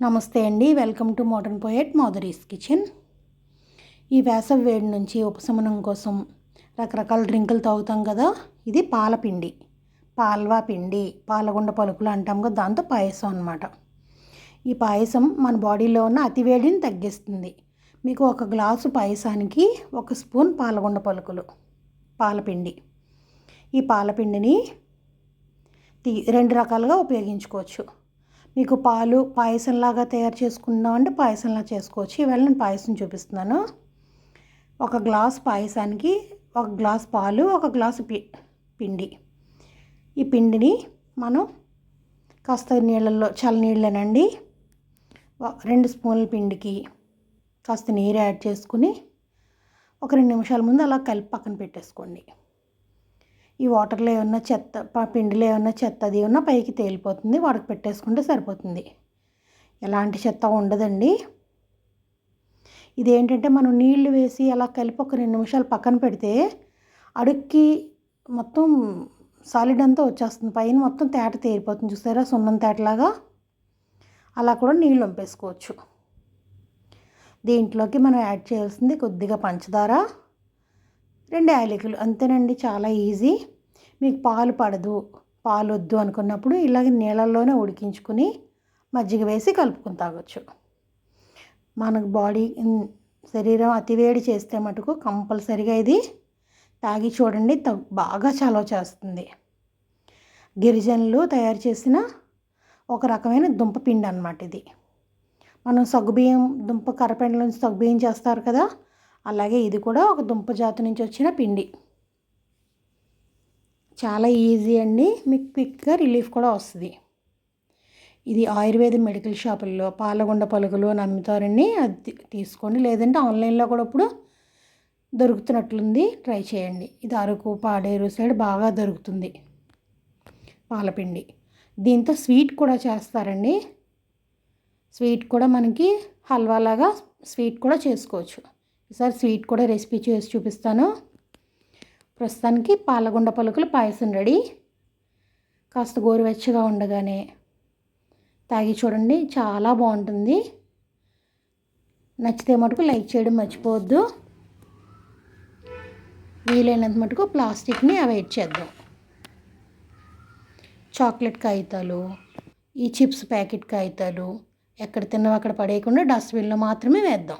నమస్తే అండి. Welcome to modern poet మోదరీస్ కిచెన్. ఈ వేసవి వేడి నుంచి ఉపశమనం కోసం రకరకాల డ్రింకులు తాగుతాం కదా. ఇది పాలపిండి పాల్వా పిండి పాలగుండ పలుకులు అంటాం కదా దాంతో పాయసం అనమాట ఈ పాయసం మన బాడీలో ఉన్న అతివేడిని తగ్గిస్తుంది. మీకు ఒక గ్లాసు పాయసానికి ఒక స్పూన్ పాలగుండ పలుకులు పాలపిండి ఈ పాలపిండిని తీ రెండు రకాలుగా ఉపయోగించుకోవచ్చు. మీకు పాలు పాయసంలాగా తయారు చేసుకుందామంటే పాయసంలా చేసుకోవచ్చు. ఇవాళ నేను పాయసం చూపిస్తున్నాను. ఒక గ్లాస్ పాయసానికి ఒక గ్లాస్ పాలు ఒక గ్లాసు పి పిండి. ఈ పిండిని మనం కాస్త నీళ్ళల్లో చల్లనీళ్ళనండి రెండు స్పూన్ల పిండికి కాస్త నీరు యాడ్ చేసుకుని ఒక రెండు నిమిషాల ముందు అలా కలిపి పక్కన పెట్టేసుకోండి. ఈ వాటర్లో ఏమన్నా చెత్త పిండిలో ఏమన్నా చెత్త అది ఉన్నా పైకి తేలిపోతుంది వాడికి పెట్టేసుకుంటే సరిపోతుంది. ఎలాంటి చెత్త ఉండదండి. ఇదేంటంటే మనం నీళ్ళు వేసి అలా కలిపి ఒక రెండు నిమిషాలు పక్కన పెడితే అడుక్కి మొత్తం సాలిడ్ అంతా వచ్చేస్తుంది. పైన మొత్తం తేట తేరిపోతుంది చూసారా? సున్నం తేటలాగా. అలా కూడా నీళ్ళు వంపేసుకోవచ్చు దీంట్లోకి మనం యాడ్ చేయాల్సింది కొద్దిగా పంచదార. రెండు యాలకులు అంతేనండి చాలా ఈజీ. మీకు పాలు పడదు పాలు వద్దు అనుకున్నప్పుడు ఇలాగ నీళ్ళల్లోనే ఉడికించుకుని మజ్జిగ వేసి కలుపుకొని తాగొచ్చు. మనకు బాడీ శరీరం అతివేడి చేస్తే మటుకు కంపల్సరిగా ఇది తాగి చూడండి బాగా చలవ చేస్తుంది. గిరిజనులు తయారు చేసిన ఒక రకమైన దుంప పిండి అనమాట ఇది. మనం సగ్గుబియ్యం దుంప కర్రపెండల నుంచి సగ్గుబియ్యం చేస్తారు కదా అలాగే ఇది కూడా ఒక దుంప జాతి నుంచి వచ్చిన పిండి. చాలా ఈజీ అండి. మీకు క్విక్గా రిలీఫ్ కూడా వస్తుంది. ఇది ఆయుర్వేద మెడికల్ షాపుల్లో పాలగుండ పలుకులు అని అమ్ముతారండి అది తీసుకోండి. లేదంటే ఆన్లైన్లో కూడా ఇప్పుడు దొరుకుతున్నట్లుంది. ట్రై చేయండి. ఇది అరకు పాడేరు సైడ్ బాగా దొరుకుతుంది పాలపిండి. దీంతో స్వీట్ కూడా చేస్తారండి. స్వీట్ కూడా మనకి హల్వాలాగా స్వీట్ కూడా చేసుకోవచ్చు. ఈసారి స్వీట్ కూడా రెసిపీ చేసి చూపిస్తాను. ప్రస్తుతానికి పాలగుండ పలుకులు పాయసం రెడీ. కాస్త గోరువెచ్చగా ఉండగానే తాగి చూడండి చాలా బాగుంటుంది. నచ్చితే మటుకు లైక్ చేయడం మర్చిపోవద్దు. వీలైనంత మటుకు ప్లాస్టిక్ని అవాయిడ్ చేద్దాం. చాక్లెట్ కాగితాలు ఈ చిప్స్ ప్యాకెట్ కాగితాలు ఎక్కడ తిన్నాం అక్కడ పడేయకుండా డస్ట్బిన్లో మాత్రమే వేద్దాం.